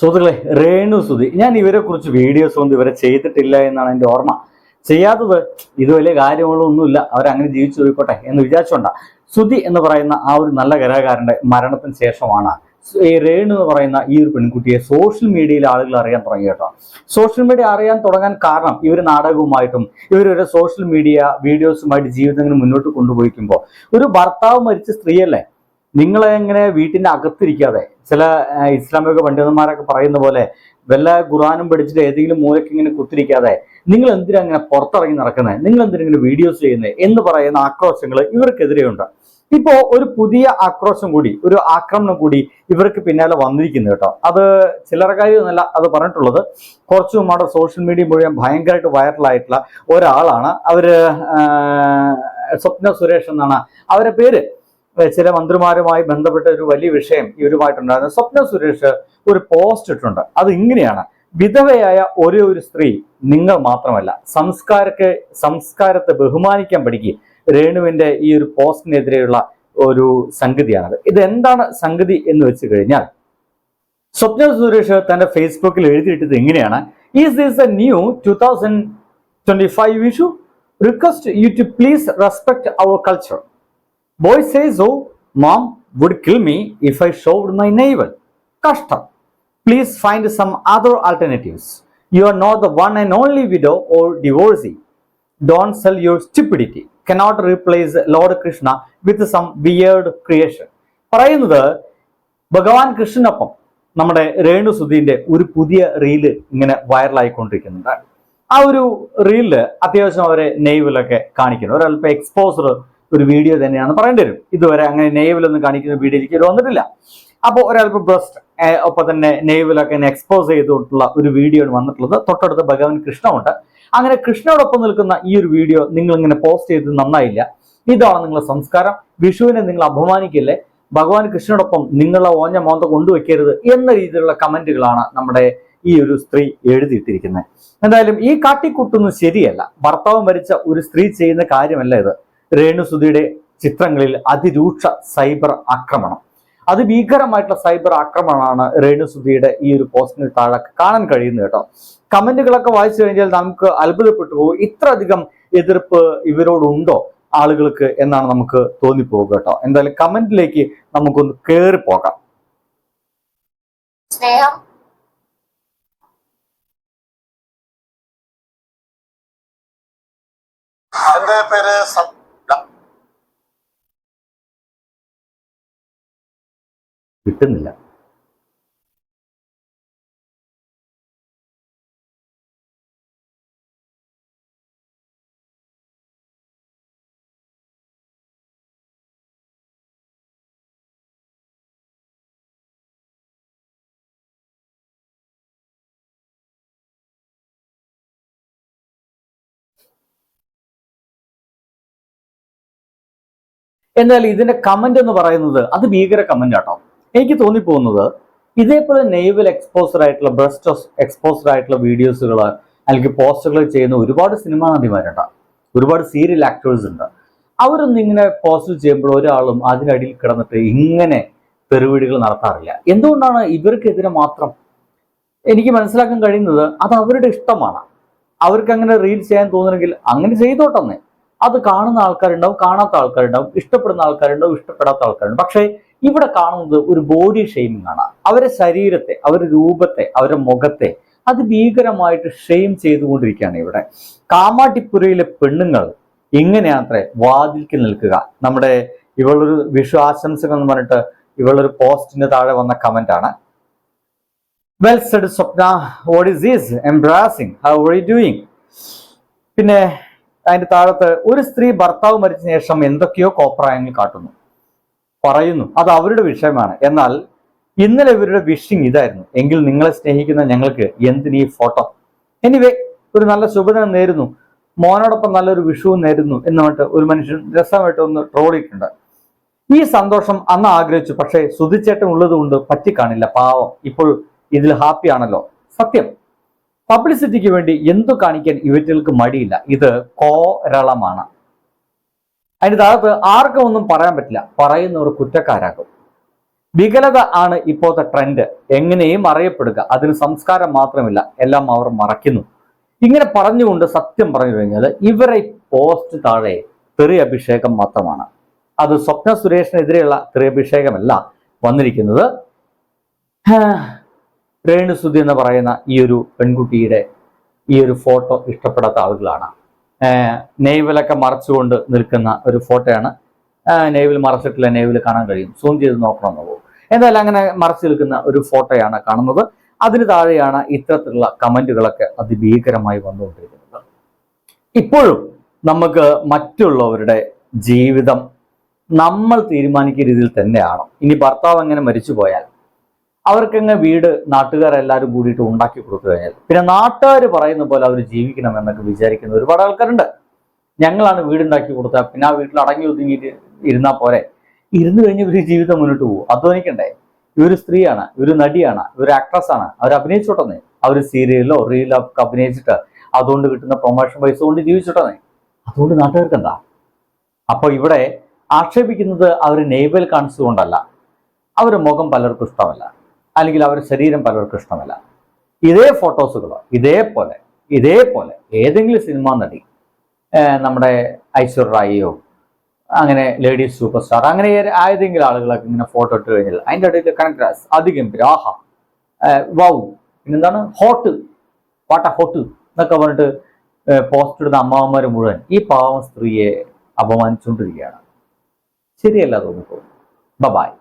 സുഹൃത്തുക്കളെ രേണു സുധി ഞാൻ ഇവരെ കുറിച്ച് വീഡിയോസ് ഒന്നും ഇവരെ ചെയ്തിട്ടില്ല എന്നാണ് എന്റെ ഓർമ്മ. ചെയ്യാത്തത് ഇത് വലിയ കാര്യങ്ങളൊന്നുമില്ല. അവരങ്ങനെ ജീവിച്ചു പോയിക്കോട്ടെ എന്ന് വിചാരിച്ചോണ്ട. സുധി എന്ന് പറയുന്ന ആ ഒരു നല്ല കലാകാരന്റെ മരണത്തിന് ശേഷമാണ് ഈ രേണു എന്ന് പറയുന്ന ഈ ഒരു പെൺകുട്ടിയെ സോഷ്യൽ മീഡിയയിൽ ആളുകൾ അറിയാൻ തുടങ്ങി കേട്ടോ. സോഷ്യൽ മീഡിയ അറിയാൻ തുടങ്ങാൻ കാരണം ഇവർ നാടകവുമായിട്ടും ഇവരൊരു സോഷ്യൽ മീഡിയ വീഡിയോസുമായിട്ട് ജീവിതങ്ങൾ മുന്നോട്ട് കൊണ്ടുപോയിക്കുമ്പോൾ ഒരു ഭർത്താവ് മരിച്ച സ്ത്രീയല്ലേ? നിങ്ങളെ എങ്ങനെ വീട്ടിന്റെ അകത്തിരിക്കാതെ ചില ഇസ്ലാമിക പണ്ഡിതന്മാരൊക്കെ പറയുന്ന പോലെ വല്ല ഖുറാനും പഠിച്ചിട്ട് ഏതെങ്കിലും മൂലയ്ക്ക് ഇങ്ങനെ കുത്തിരിക്കാതെ നിങ്ങൾ എന്തിനാ അങ്ങനെ പുറത്തിറങ്ങി നടക്കുന്നത് നിങ്ങൾ എന്തിനാ ഇങ്ങനെ വീഡിയോസ് ചെയ്യുന്നത് എന്ന് പറയുന്ന ആക്രോശങ്ങൾ ഇവർക്കെതിരെയുണ്ട് ഇപ്പോ ഒരു പുതിയ ആക്രോശം കൂടി ഒരു ആക്രമണം കൂടി ഇവർക്ക് പിന്നാലെ വന്നിരിക്കുന്നു കേട്ടോ. അത് ചിലരുടെ കാര്യമൊന്നുമല്ല അത് പറഞ്ഞിട്ടുള്ളത് കുറച്ചു നമ്മുടെ സോഷ്യൽ മീഡിയ മുഴുവൻ ഭയങ്കരമായിട്ട് വൈറലായിട്ടുള്ള ഒരാളാണ്. അവർ സ്വപ്ന സുരേഷ് എന്നാണ്. അവരെ പേര് ചില മന്ത്രിമാരുമായി ബന്ധപ്പെട്ട ഒരു വലിയ വിഷയം ഇവരുമായിട്ടുണ്ടായിരുന്നു സ്വപ്ന സുരേഷ് ഒരു പോസ്റ്റ് ഇട്ടുണ്ട് അത് ഇങ്ങനെയാണ്. വിധവയായ ഒരേ ഒരു സ്ത്രീ നിങ്ങൾ മാത്രമല്ല. സംസ്കാരക്ക് സംസ്കാരത്തെ ബഹുമാനിക്കാൻ പഠിക്കുക രേണുവിന്റെ ഈ ഒരു പോസ്റ്റിനെതിരെയുള്ള ഒരു സംഗതിയാണത്. ഇത് എന്താണ് സംഗതി എന്ന് വെച്ച് കഴിഞ്ഞാൽ സ്വപ്ന സുരേഷ് തന്റെ ഫേസ്ബുക്കിൽ എഴുതിയിട്ടത് എങ്ങനെയാണ് is this a new two thousand twenty five issue request you to please respect our culture Boy says, Oh, mom would kill me if I showed my navel. Kashtam. Please find some other alternatives. You are not the one and only widow or divorcee. Don't sell your stupidity. Cannot replace Lord Krishna with some weird creation. പറയുന്നത് ഭഗവാൻ കൃഷ്ണനൊപ്പം നമ്മുടെ രേണു സുധീന്റെ ഒരു പുതിയ reel ഇങ്ങനെ വൈറലായിക്കൊണ്ടിരിക്കുന്നുണ്ട് ആ ഒരു റീലിൽ അത്യാവശ്യം അവരെ നെയ്വിലൊക്കെ കാണിക്കുന്നു ഒരല്പം എക്സ്പോസർ ഒരു വീഡിയോ തന്നെയാണ് പറയേണ്ടി വരും. ഇതുവരെ അങ്ങനെ നെയ്വിലൊന്നും കാണിക്കുന്ന വീഡിയോ എനിക്ക് വന്നിട്ടില്ല. അപ്പോൾ ഒരാളിപ്പോൾ ബ്രസ്റ്റ് ഒപ്പം തന്നെ നെയ്വിലൊക്കെ എക്സ്പോസ് ചെയ്തുകൊണ്ടുള്ള ഒരു വീഡിയോ ആണ് വന്നിട്ടുള്ളത്. തൊട്ടടുത്ത് ഭഗവാൻ കൃഷ്ണമുണ്ട്. അങ്ങനെ കൃഷ്ണയോടൊപ്പം നിൽക്കുന്ന ഈ ഒരു വീഡിയോ നിങ്ങൾ ഇങ്ങനെ പോസ്റ്റ് ചെയ്ത് നന്നായില്ല. ഇതാണ് നിങ്ങളുടെ സംസ്കാരം. വിഷുവിനെ നിങ്ങൾ അപമാനിക്കില്ലേ? ഭഗവാൻ കൃഷ്ണനോടൊപ്പം നിങ്ങളെ ഓഞ്ഞ മോന്ത കൊണ്ടുവയ്ക്കരുത് എന്ന രീതിയിലുള്ള കമന്റുകളാണ് നമ്മുടെ ഈ ഒരു സ്ത്രീ എഴുതിയിട്ടിരിക്കുന്നത്. എന്തായാലും ഈ കാട്ടിക്കൂട്ടൊന്നും ശരിയല്ല. ഭർത്താവ് മരിച്ച ഒരു സ്ത്രീ ചെയ്യുന്ന കാര്യമല്ല ഇത്. രേണുസുധിയുടെ ചിത്രങ്ങളിൽ അതിരൂക്ഷ സൈബർ ആക്രമണം. അതിഭീകരമായിട്ടുള്ള സൈബർ ആക്രമണമാണ് രേണുസുധിയുടെ ഈ ഒരു പോസ്റ്റിന് താഴെ കാണാൻ കഴിയുന്നത് കേട്ടോ. കമന്റുകളൊക്കെ വായിച്ചു കഴിഞ്ഞാൽ നമുക്ക് അത്ഭുതപ്പെട്ടു പോകും. ഇത്ര അധികം എതിർപ്പ് ഇവരോടുണ്ടോ ആളുകൾക്ക് എന്നാണ് നമുക്ക് തോന്നിപ്പോകുക കേട്ടോ. എന്തായാലും കമന്റിലേക്ക് നമുക്കൊന്ന് കയറി പോകാം. സ്നേഹം. എന്റെ പേര് സം- കിട്ടുന്നില്ല. എന്നാൽ ഇതിന്റെ കമന്റ് എന്ന് പറയുന്നത് അത് ഭീകര കമന്റ് ആട്ടോ. എനിക്ക് തോന്നിപ്പോകുന്നത് ഇതേപോലെ നെയ്വൽ എക്സ്പോസർ ആയിട്ടുള്ള ബ്രസ്റ്റ് എക്സ്പോസർ ആയിട്ടുള്ള വീഡിയോസുകൾ അല്ലെങ്കിൽ പോസ്റ്ററുകൾ ചെയ്യുന്ന ഒരുപാട് സിനിമാ നടിമാരുണ്ട്. ഒരുപാട് സീരിയൽ ആക്ടേഴ്സ് ഉണ്ട്. അവരൊന്നും ഇങ്ങനെ പോസ്റ്റ് ചെയ്യുമ്പോൾ ഒരാളും അതിനടിയിൽ കിടന്നിട്ട് ഇങ്ങനെ തെരുവിടികൾ നടത്താറില്ല. എന്തുകൊണ്ടാണ് ഇവർക്കെതിരെ മാത്രം എനിക്ക് മനസ്സിലാക്കാൻ കഴിയുന്നത് അത് അവരുടെ ഇഷ്ടമാണ്. അവർക്ക് അങ്ങനെ റീൽ ചെയ്യാൻ തോന്നുന്നെങ്കിൽ അങ്ങനെ ചെയ്തോട്ടെന്നേ അത് കാണുന്ന ആൾക്കാരുണ്ടാവും കാണാത്ത ആൾക്കാരുണ്ടാവും ഇഷ്ടപ്പെടുന്ന ആൾക്കാരുണ്ടാവും ഇഷ്ടപ്പെടാത്ത ആൾക്കാരുണ്ടാവും. പക്ഷേ ഇവിടെ കാണുന്നത് ഒരു ബോഡി ഷെയിമിംഗ് ആണ്. അവരെ ശരീരത്തെ അവരുടെ രൂപത്തെ അവരുടെ മുഖത്തെ അത് ഭീകരമായിട്ട് ഷെയിം ചെയ്തുകൊണ്ടിരിക്കുകയാണ് ഇവിടെ. കാമാട്ടിപ്പുരയിലെ പെണ്ണുങ്ങൾ ഇങ്ങനെയാത്രേ വാതിൽക്ക് നിൽക്കുക? നമ്മുടെ ഇവളൊരു വിഷു ആശംസകൾ എന്ന് പറഞ്ഞിട്ട് ഇവളൊരു പോസ്റ്റിന്റെ താഴെ വന്ന കമന്റ് ആണ്. Well said Swapna. What is is embracing how are you doing പിന്നെ അതിന്റെ താഴത്ത് ഒരു സ്ത്രീ ഭർത്താവ് മരിച്ച ശേഷം എന്തൊക്കെയോ കോപ്രായങ്ങൾ കാട്ടുന്നു. പറയുന്നു. അത് അവരുടെ വിഷയമാണ്. എന്നാൽ ഇന്നലെ ഇവരുടെ വിഷിങ് ഇതായിരുന്നു. എങ്കിൽ നിങ്ങളെ സ്നേഹിക്കുന്ന ഞങ്ങൾക്ക് എന്തിനീ ഫോട്ടോ? എനിവേ ഒരു നല്ല ശുഭദിനം നേരുന്നു. മോനോടൊപ്പം നല്ലൊരു വിഷുവും നേരുന്നു എന്ന് പറഞ്ഞിട്ട് ഒരു മനുഷ്യൻ രസമായിട്ട് ഒന്ന് ട്രോളിയിട്ടുണ്ട്. ഈ സന്തോഷം അന്ന് ആഗ്രഹിച്ചു. പക്ഷേ സുധിച്ചേട്ടൻ ഉള്ളത് കൊണ്ട് പറ്റിക്കാണില്ല. പാവം. ഇപ്പോൾ ഇതിൽ ഹാപ്പി ആണല്ലോ. സത്യം. പബ്ലിസിറ്റിക്ക് വേണ്ടി എന്തു കാണിക്കാൻ ഇവറ്റുകൾക്ക് മടിയില്ല. ഇത് കോരളമാണ്. അതിന്റെ താഴത്ത് ആർക്കും ഒന്നും പറയാൻ പറ്റില്ല. പറയുന്നവർ കുറ്റക്കാരാക്കും വികലത ആണ് ഇപ്പോഴത്തെ ട്രെൻഡ് എങ്ങനെയും അറിയപ്പെടുക. അതിന് സംസ്കാരം മാത്രമില്ല. എല്ലാം അവർ മറയ്ക്കുന്നു. ഇങ്ങനെ പറഞ്ഞുകൊണ്ട് സത്യം പറഞ്ഞു കഴിഞ്ഞാൽ ഇവരെ പോസ്റ്റ് താഴെ തെറി അഭിഷേകം മാത്രമാണ്. അത് സ്വപ്ന സുരേഷിനെതിരെയുള്ള തെറി അഭിഷേകമല്ല വന്നിരിക്കുന്നത്. രേണുസുതി എന്ന് പറയുന്ന ഈ ഒരു പെൺകുട്ടിയുടെ ഈ ഒരു ഫോട്ടോ ഇഷ്ടപ്പെടാത്ത ആളുകളാണ്. നെയ്വിലൊക്കെ മറച്ചുകൊണ്ട് നിൽക്കുന്ന ഒരു ഫോട്ടോയാണ്. നെയ്വിൽ മറച്ചിട്ടില്ല നെയ്വിൽ കാണാൻ കഴിയും. സൂം ചെയ്ത് നോക്കണമെന്ന് പോകും എന്തായാലും അങ്ങനെ മറച്ചു നിൽക്കുന്ന ഒരു ഫോട്ടോയാണ് കാണുന്നത്. അതിന് താഴെയാണ് ഇത്തരത്തിലുള്ള കമന്റുകളൊക്കെ അതിഭീകരമായി വന്നുകൊണ്ടിരിക്കുന്നത്. ഇപ്പോഴും നമുക്ക് മറ്റുള്ളവരുടെ ജീവിതം നമ്മൾ തീരുമാനിക്കുന്ന രീതിയിൽ തന്നെയാണ്. ഇനി ഭർത്താവ് അങ്ങനെ മരിച്ചു പോയാൽ അവർക്കങ്ങ് വീട് നാട്ടുകാരെല്ലാവരും കൂടിയിട്ട് ഉണ്ടാക്കി കൊടുത്തു കഴിഞ്ഞാൽ പിന്നെ നാട്ടുകാർ പറയുന്ന പോലെ അവർ ജീവിക്കണം എന്നൊക്കെ വിചാരിക്കുന്ന ഒരുപാട് ആൾക്കാരുണ്ട്. ഞങ്ങളാണ് വീടുണ്ടാക്കി കൊടുത്താൽ പിന്നെ ആ വീട്ടിൽ അടങ്ങി ഒതുങ്ങിയിട്ട് ഇരുന്നാൽ പോരെ. ഇരുന്ന് കഴിഞ്ഞ് ഇവർ ജീവിതം മുന്നോട്ട് പോകും. അധ്വാനിക്കണ്ടേ? ഇവർ സ്ത്രീയാണ് ഇവർ നടിയാണ് ഇവർ ആക്ട്രസ്സാണ് അവർ അഭിനയിച്ചോട്ടെന്നേ. അവർ സീരിയലിലോ റീലോ ഒക്കെ അഭിനയിച്ചിട്ട് അതുകൊണ്ട് കിട്ടുന്ന പ്രൊമോഷൻ പൈസ കൊണ്ട് ജീവിച്ചോട്ടെന്നേ. അതുകൊണ്ട് നാട്ടുകാർക്ക് എന്താ അപ്പോൾ ഇവിടെ ആക്ഷേപിക്കുന്നത് അവർ നെയ്വൽ കാണിച്ചുകൊണ്ടല്ല അവരുടെ മുഖം പലർക്കും ഇഷ്ടമല്ല. അല്ലെങ്കിൽ അവരുടെ ശരീരം പലർക്കും ഇഷ്ടമല്ല. ഇതേ ഫോട്ടോസുകൾ ഇതേപോലെ ഇതേപോലെ ഏതെങ്കിലും സിനിമാ നടി നമ്മുടെ ഐശ്വര് റായിയോ അങ്ങനെ ലേഡീസ് സൂപ്പർ സ്റ്റാർ അങ്ങനെ ഏതെങ്കിലും ആളുകളൊക്കെ ഇങ്ങനെ ഫോട്ടോ ഇട്ട് കഴിഞ്ഞാൽ അതിന്റെ ഇടയിൽ കണക്ട് അതിഗംഭീരം ആഹാ വൗ പിന്നെന്താണ്? ഹോട്ട് വാട്ട ഹോട്ട് എന്നൊക്കെ പറഞ്ഞിട്ട് പോസ്റ്റ് ഇടുന്ന അമ്മാവന്മാർ മുഴുവൻ ഈ പാവം സ്ത്രീയെ അപമാനിച്ചുകൊണ്ടിരിക്കുകയാണ്. ശരിയല്ല തോന്നിപ്പോ ബബായ്